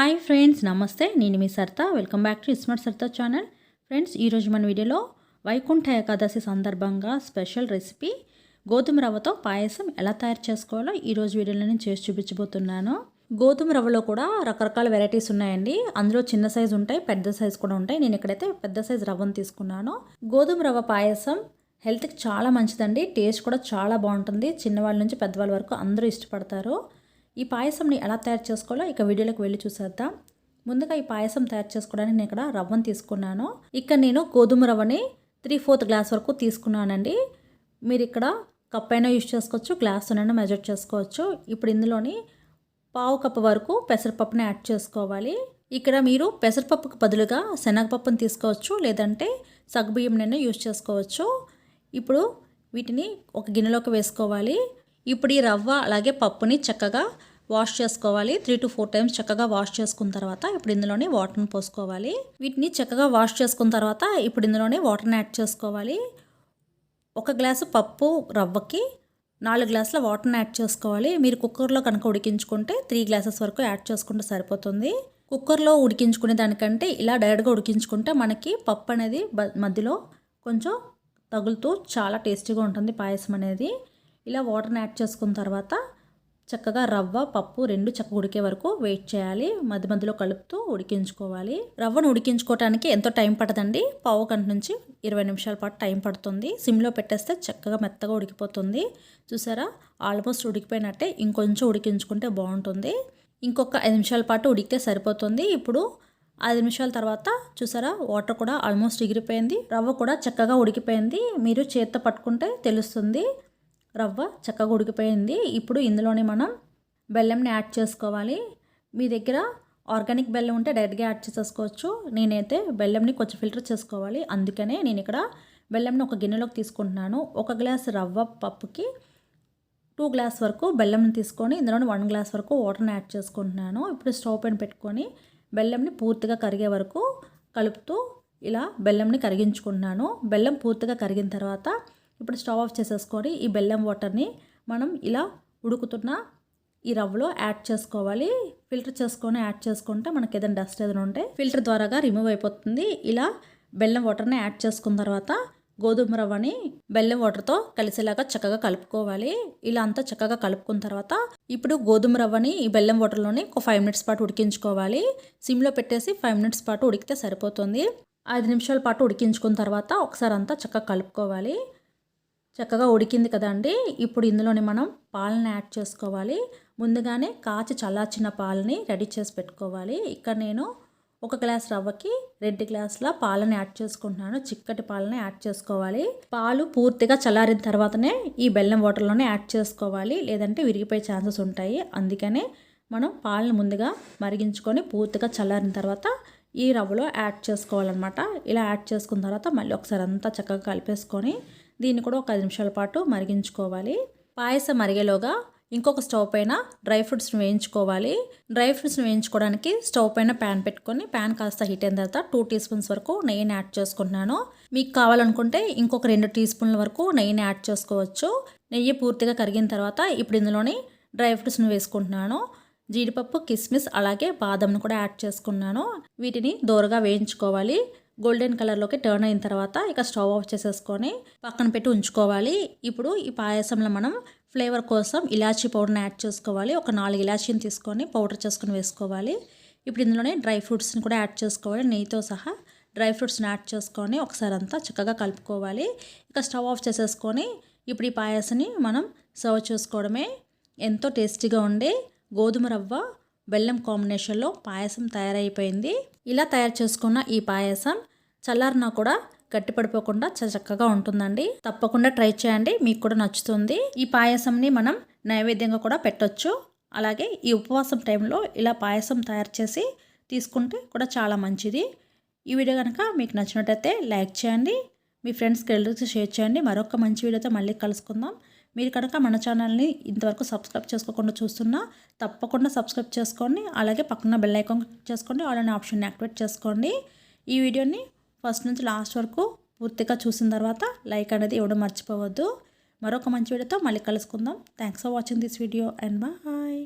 Hi friends నమస్తే. నేను మీ Sarta. Welcome back to iSmart Sarta channel. Friends ఈరోజు మన వీడియోలో వైకుంఠ ఏకాదశి సందర్భంగా స్పెషల్ రెసిపీ గోధుమ రవ్వతో పాయసం ఎలా తయారు చేసుకోవాలో ఈరోజు వీడియోలో నేను చేసి చూపించబోతున్నాను. గోధుమ రవ్వలో కూడా రకరకాల వెరైటీస్ ఉన్నాయండి. అందులో చిన్న సైజు ఉంటాయి పెద్ద సైజు కూడా ఉంటాయి. నేను ఇక్కడైతే పెద్ద సైజు రవ్వను తీసుకున్నాను. గోధుమ రవ్వ పాయసం హెల్త్కి చాలా మంచిదండి. టేస్ట్ కూడా చాలా బాగుంటుంది. చిన్నవాళ్ళ నుంచి పెద్దవాళ్ళ వరకు అందరూ ఇష్టపడతారు. ఈ పాయసంని ఎలా తయారు చేసుకోవాలో ఇక వీడియోలోకి వెళ్ళి చూసేద్దాం. ముందుగా ఈ పాయసం తయారు చేసుకోవడానికి నేను ఇక్కడ రవ్వను తీసుకున్నాను. ఇక్కడ నేను గోధుమ రవ్వని త్రీ ఫోర్త్ గ్లాస్ వరకు తీసుకున్నానండి. మీరు ఇక్కడ కప్ అయినా యూజ్ చేసుకోవచ్చు గ్లాస్ అయినా మెజర్ చేసుకోవచ్చు. ఇప్పుడు ఇందులోని పావు కప్పు వరకు పెసరపప్పుని యాడ్ చేసుకోవాలి. ఇక్కడ మీరు పెసరపప్పుకు బదులుగా శనగపప్పును తీసుకోవచ్చు లేదంటే సగ్గుబియ్యంనైనా యూజ్ చేసుకోవచ్చు. ఇప్పుడు వీటిని ఒక గిన్నెలోకి వేసుకోవాలి. ఇప్పుడు ఈ రవ్వ అలాగే పప్పుని చక్కగా వాష్ చేసుకోవాలి. త్రీ టు ఫోర్ టైమ్స్ చక్కగా వాష్ చేసుకున్న తర్వాత ఇప్పుడు ఇందులోనే వాటర్ని పోసుకోవాలి. వీటిని చక్కగా వాష్ చేసుకున్న తర్వాత ఇప్పుడు ఇందులోనే వాటర్ని యాడ్ చేసుకోవాలి. ఒక గ్లాసు పప్పు రవ్వకి నాలుగు గ్లాసుల వాటర్ని యాడ్ చేసుకోవాలి. మీరు కుక్కర్లో కనుక ఉడికించుకుంటే త్రీ గ్లాసెస్ వరకు యాడ్ చేసుకుంటే సరిపోతుంది. కుక్కర్లో ఉడికించుకునే దానికంటే ఇలా డైరెక్ట్గా ఉడికించుకుంటే మనకి పప్పు అనేది మధ్యలో కొంచెం తగులుతూ చాలా టేస్టీగా ఉంటుంది పాయసం అనేది. ఇలా వాటర్ని యాడ్ చేసుకున్న తర్వాత చక్కగా రవ్వ పప్పు రెండు చక్కగా ఉడికే వరకు వెయిట్ చేయాలి. మధ్య మధ్యలో కలుపుతూ ఉడికించుకోవాలి. రవ్వను ఉడికించుకోవడానికి ఎంతో టైం పడదండి. పావు గంట నుంచి ఇరవై నిమిషాల పాటు టైం పడుతుంది. సిమ్లో పెట్టేస్తే చక్కగా మెత్తగా ఉడికిపోతుంది. చూసారా? ఆల్మోస్ట్ ఉడికిపోయినట్టే ఇంకొంచెం ఉడికించుకుంటే బాగుంటుంది. ఇంకొక ఐదు నిమిషాల పాటు ఉడికితే సరిపోతుంది. ఇప్పుడు ఐదు నిమిషాల తర్వాత చూసారా? వాటర్ కూడా ఆల్మోస్ట్ ఎగిరిపోయింది రవ్వ కూడా చక్కగా ఉడికిపోయింది. మీరు చేత్తో పట్టుకుంటే తెలుస్తుంది. రవ్వ చక్కగా ఉడికిపోయింది. ఇప్పుడు ఇందులోనే మనం బెల్లంని యాడ్ చేసుకోవాలి. మీ దగ్గర ఆర్గానిక్ బెల్లం ఉంటే డైరెక్ట్గా యాడ్ చేసేసుకోవచ్చు. నేనైతే బెల్లంని కొంచెం ఫిల్టర్ చేసుకోవాలి. అందుకనే నేను ఇక్కడ బెల్లంని ఒక గిన్నెలోకి తీసుకుంటున్నాను. ఒక గ్లాస్ రవ్వ పప్పుకి టూ గ్లాస్ వరకు బెల్లంని తీసుకొని ఇందులోని వన్ గ్లాస్ వరకు వాటర్ని యాడ్ చేసుకుంటున్నాను. ఇప్పుడు స్టవ్ పైన పెట్టుకొని బెల్లంని పూర్తిగా కరిగే వరకు కలుపుతూ ఇలా బెల్లంని కరిగించుకుంటున్నాను. బెల్లం పూర్తిగా కరిగిన తర్వాత ఇప్పుడు స్టవ్ ఆఫ్ చేసేసుకొని ఈ బెల్లం వాటర్ని మనం ఇలా ఉడుకుతున్న ఈ రవ్వలో యాడ్ చేసుకోవాలి. ఫిల్టర్ చేసుకొని యాడ్ చేసుకుంటే మనకి ఏదైనా డస్ట్ ఏదైనా ఉంటే ఫిల్టర్ ద్వారాగా రిమూవ్ అయిపోతుంది. ఇలా బెల్లం వాటర్ని యాడ్ చేసుకున్న తర్వాత గోధుమ రవ్వని బెల్లం వాటర్తో కలిసేలాగా చక్కగా కలుపుకోవాలి. ఇలా అంతా చక్కగా కలుపుకున్న తర్వాత ఇప్పుడు గోధుమ రవ్వని ఈ బెల్లం వాటర్లోని ఒక ఫైవ్ మినిట్స్ పాటు ఉడికించుకోవాలి. సిమ్లో పెట్టేసి ఫైవ్ మినిట్స్ పాటు ఉడికితే సరిపోతుంది. ఐదు నిమిషాల పాటు ఉడికించుకున్న తర్వాత ఒకసారి అంతా చక్కగా కలుపుకోవాలి. చక్కగా ఉడికింది కదండి ఇప్పుడు ఇందులోనే మనం పాలని యాడ్ చేసుకోవాలి. ముందుగానే కాచి చల్లార్చిన పాలని రెడీ చేసి పెట్టుకోవాలి. ఇక్కడ నేను ఒక గ్లాస్ రవ్వకి రెండు గ్లాసుల పాలని యాడ్ చేసుకుంటున్నాను. చిక్కటి పాలని యాడ్ చేసుకోవాలి. పాలు పూర్తిగా చల్లారిన తర్వాతనే ఈ బెల్లం వాటర్లోనే యాడ్ చేసుకోవాలి. లేదంటే విరిగిపోయే ఛాన్సెస్ ఉంటాయి. అందుకనే మనం పాలను ముందుగా మరిగించుకొని పూర్తిగా చల్లారిన తర్వాత ఈ రవ్వలో యాడ్ చేసుకోవాలన్నమాట. ఇలా యాడ్ చేసుకున్న తర్వాత మళ్ళీ ఒకసారి అంతా చక్కగా కలిపేసుకొని దీన్ని కూడా ఒక ఐదు నిమిషాల పాటు మరిగించుకోవాలి. పాయసం మరిగేలోగా ఇంకొక స్టవ్ పైన డ్రై ఫ్రూట్స్ని వేయించుకోవాలి. డ్రై ఫ్రూట్స్ని వేయించుకోవడానికి స్టవ్ పైన ప్యాన్ పెట్టుకొని ప్యాన్ కాస్త హీట్ అయిన తర్వాత టూ టీ స్పూన్స్ వరకు నెయ్యిని యాడ్ చేసుకుంటున్నాను. మీకు కావాలనుకుంటే ఇంకొక రెండు టీ స్పూన్ల వరకు నెయ్యిని యాడ్ చేసుకోవచ్చు. నెయ్యి పూర్తిగా కరిగిన తర్వాత ఇప్పుడు ఇందులోని డ్రై ఫ్రూట్స్ని వేసుకుంటున్నాను. జీడిపప్పు కిస్మిస్ అలాగే బాదంను కూడా యాడ్ చేసుకున్నాను. వీటిని దోరగా వేయించుకోవాలి. గోల్డెన్ కలర్లోకి టర్న్ అయిన తర్వాత ఇక స్టవ్ ఆఫ్ చేసేసుకొని పక్కన పెట్టి ఉంచుకోవాలి. ఇప్పుడు ఈ పాయసంలో మనం ఫ్లేవర్ కోసం ఇలాచీ పౌడర్ని యాడ్ చేసుకోవాలి. ఒక నాలుగు ఇలాచీని తీసుకొని పౌడర్ చేసుకొని వేసుకోవాలి. ఇప్పుడు ఇందులోనే డ్రై ఫ్రూట్స్ని కూడా యాడ్ చేసుకోవాలి. నెయ్యితో సహా డ్రై ఫ్రూట్స్ని యాడ్ చేసుకొని ఒకసారి అంతా చక్కగా కలుపుకోవాలి. ఇక స్టవ్ ఆఫ్ చేసేసుకొని ఇప్పుడు ఈ పాయసాన్ని మనం సర్వ్ చేసుకోవడమే ఎంతో టేస్టీగా ఉండే గోధుమ రవ్వ బెల్లం కాంబినేషన్లో పాయసం తయారైపోయింది. ఇలా తయారు చేసుకున్న ఈ పాయసం చల్లారినా కూడా గట్టిపడిపోకుండా చక్కగా ఉంటుందండి. తప్పకుండా ట్రై చేయండి మీకు కూడా నచ్చుతుంది. ఈ పాయసంని మనం నైవేద్యంగా కూడా పెట్టొచ్చు. అలాగే ఈ ఉపవాసం టైంలో ఇలా పాయసం తయారు చేసి తీసుకుంటే కూడా చాలా మంచిది. ఈ వీడియో కనుక మీకు నచ్చినట్టయితే లైక్ చేయండి మీ ఫ్రెండ్స్కి వెళ్ళి షేర్ చేయండి. మరొక మంచి వీడియోతో మళ్ళీ కలుసుకుందాం. మీరు కనుక మన ఛానల్ని ఇంతవరకు సబ్స్క్రైబ్ చేసుకోకుండా చూస్తున్నా తప్పకుండా సబ్స్క్రైబ్ చేసుకోండి. అలాగే పక్కన బెల్ ఐకాన్ చేసుకోండి అలానే ఆప్షన్ని యాక్టివేట్ చేసుకోండి. ఈ వీడియోని ఫస్ట్ నుంచి లాస్ట్ వరకు పూర్తిగా చూసిన తర్వాత లైక్ అనేది ఇవ్వడం మర్చిపోవద్దు. మరొక మంచి వీడియోతో మళ్ళీ కలుసుకుందాం. Thanks for watching this video and bye